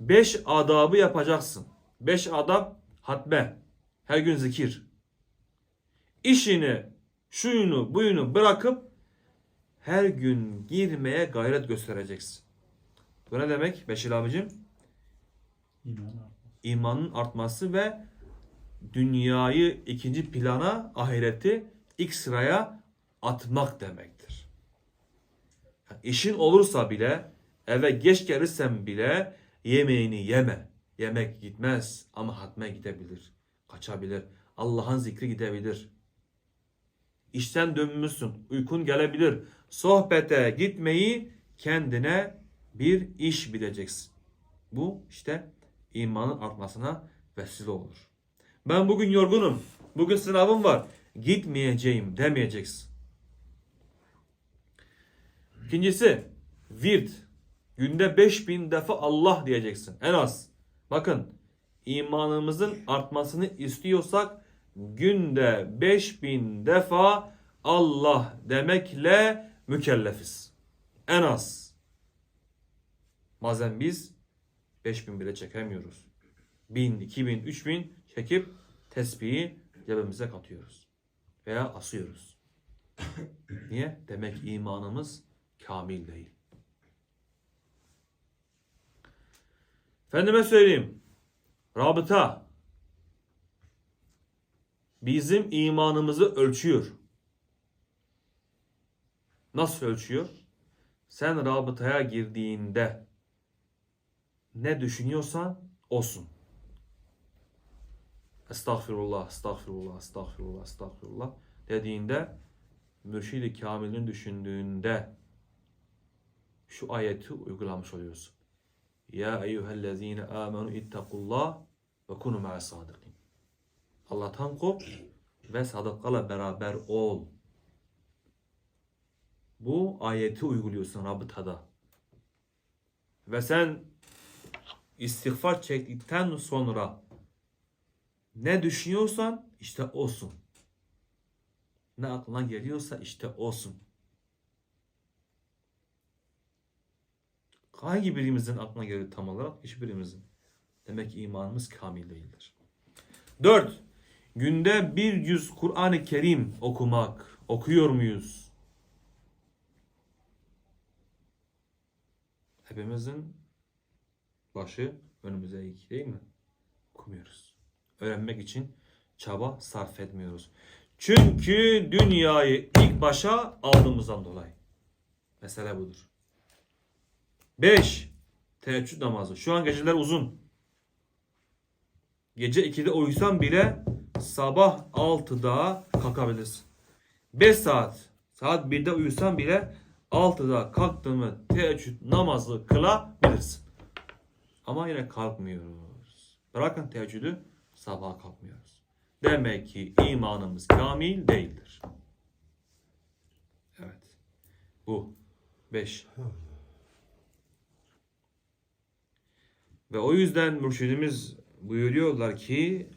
Beş adabı yapacaksın. Beş adab hatme. Her gün zikir. İşini, şuyunu, buyunu bırakıp her gün girmeye gayret göstereceksin. Bu ne demek Beşir abicim? İmanın artması ve dünyayı ikinci plana, ahireti ilk sıraya atmak demektir. Yani İşin olursa bile, eve geç gelirsen bile yemeğini yeme. Yemek gitmez ama hatme gidebilir, kaçabilir. Allah'ın zikri gidebilir. İşten dönmüşsün, uykun gelebilir. Sohbete gitmeyi kendine bir iş bileceksin. Bu işte imanın artmasına vesile olur. Ben bugün yorgunum. Bugün sınavım var. Gitmeyeceğim demeyeceksin. İkincisi virt. Günde 5000 defa Allah diyeceksin. En az. Bakın imanımızın artmasını istiyorsak günde 5000 defa Allah demekle mükellefiz. En az. Bazen biz 5000 bile çekemiyoruz. 1000, 2000, 3000 çekip tesbihi cebimize katıyoruz. Veya asıyoruz. Niye? Demek imanımız kamil değil. Efendime söyleyeyim. Rabıta bizim imanımızı ölçüyor. Nasıl ölçüyor? Sen rabıtaya girdiğinde ne düşünüyorsan olsun. Estağfirullah, estağfirullah, estağfirullah, estağfirullah dediğinde mürşid-i kamilin düşündüğünde şu ayeti uygulamış oluyorsun. Ya eyyühellezine amenu ittakullah ve kunu ma'as sadikin. Allah'tan kork ve sadıklarla beraber ol. Bu ayeti uyguluyorsun rabıtada. Ve sen istiğfar çektikten sonra ne düşünüyorsan işte olsun. Ne aklına geliyorsa işte olsun. Hangi birimizin aklına geliyor tam olarak? Hiçbirimizin. Demek imanımız kamil değildir. 4. Günde bir yüz Kur'an-ı Kerim okumak. Okuyor muyuz? Hepimizin başı önümüze eğik değil mi? Okumuyoruz. Öğrenmek için çaba sarf etmiyoruz. Çünkü dünyayı ilk başa aldığımızdan dolayı. Mesele budur. 5. Teheccüd namazı. Şu an geceler uzun. Gece 2'de uyusan bile sabah 6'da kalkabilirsin. 5 saat, saat 1'de uyusan bile 6'da kalktığımı teheccüd namazı kılabilirsin. Ama yine kalkmıyoruz. Bırakın teheccüdü sabaha kalkmıyoruz. Demek ki imanımız kamil değildir. Evet. Bu. 5. Ve o yüzden mürşidimiz buyuruyorlar ki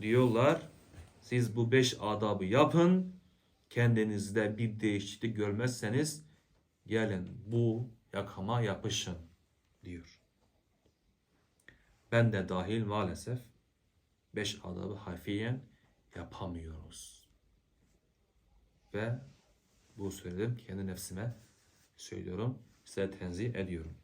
diyorlar siz bu beş adabı yapın kendinizde bir değişiklik görmezseniz gelin bu yakama yapışın diyor. Ben de dahil maalesef beş adabı harfiyen yapamıyoruz. Ve bu söyledim kendi nefsime söylüyorum size tenzih ediyorum.